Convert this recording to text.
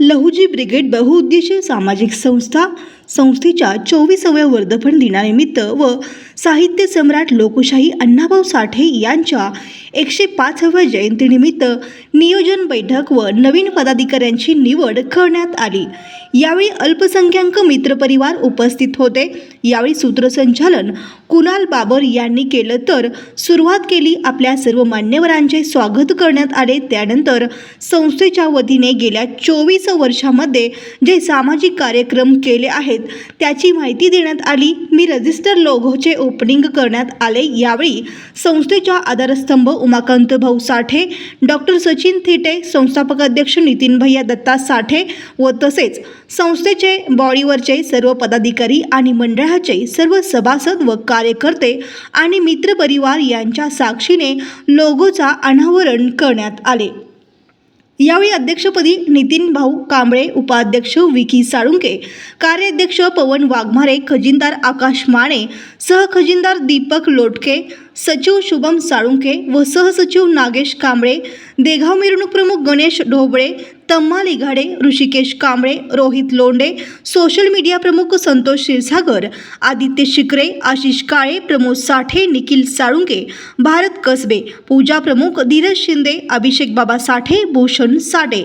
Lahuji brigade बहुउद्देशीय सामाजिक संस्था संस्थेच्या चोवीसाव्या वर्धपन दिनानिमित्त व साहित्य सम्राट लोकशाही अण्णाभाऊ साठे यांच्या एकशे पाचव्या जयंतीनिमित्त नियोजन बैठक व नवीन पदाधिकाऱ्यांची निवड करण्यात आली. यावेळी अल्पसंख्याक मित्रपरिवार उपस्थित होते. यावेळी सूत्रसंचालन कुणाल बाबर यांनी केलं तर सुरुवात केली आपल्या सर्व मान्यवरांचे स्वागत करण्यात आले. त्यानंतर संस्थेच्या वतीने गेल्या चोवीस वर्षामध्ये जे सामाजिक कार्यक्रम केले आहेत त्याची माहिती देण्यात आली. मी रजिस्टर लोगोचे ओपनिंग करण्यात आले. यावेळी संस्थेच्या आधारस्तंभ उमाकांत भाऊ साठे डॉक्टर सचिन थिटे संस्थापक अध्यक्ष नितीन भैया दत्ता साठे व तसेच संस्थेचे बॉडीवरचे सर्व पदाधिकारी आणि मंडळाचे सर्व सभासद व कार्यकर्ते आणि मित्रपरिवार यांच्या साक्षीने लोगोचा अनावरण करण्यात आले. यावेळी अध्यक्षपदी नितीन भाऊ कांबळे उपाध्यक्ष विकी साळुंके कार्याध्यक्ष पवन वाघमारे खजिनदार आकाश माने सहखजिनदार दीपक लोटके सचिव शुभम साळुंके व सहसचिव नागेश कांबळे देगाव मिरवणूक प्रमुख गणेश ढोबळे तम्मा लिघाडे ऋषिकेश कांबळे रोहित लोंडे सोशल मीडिया प्रमुख संतोष क्षीरसागर आदित्य शिकरे आशिष काळे प्रमोद साठे निखिल साळुंके भारत कसबे पूजा प्रमुख धीरज शिंदे अभिषेक बाबा साठे भूषण साठे.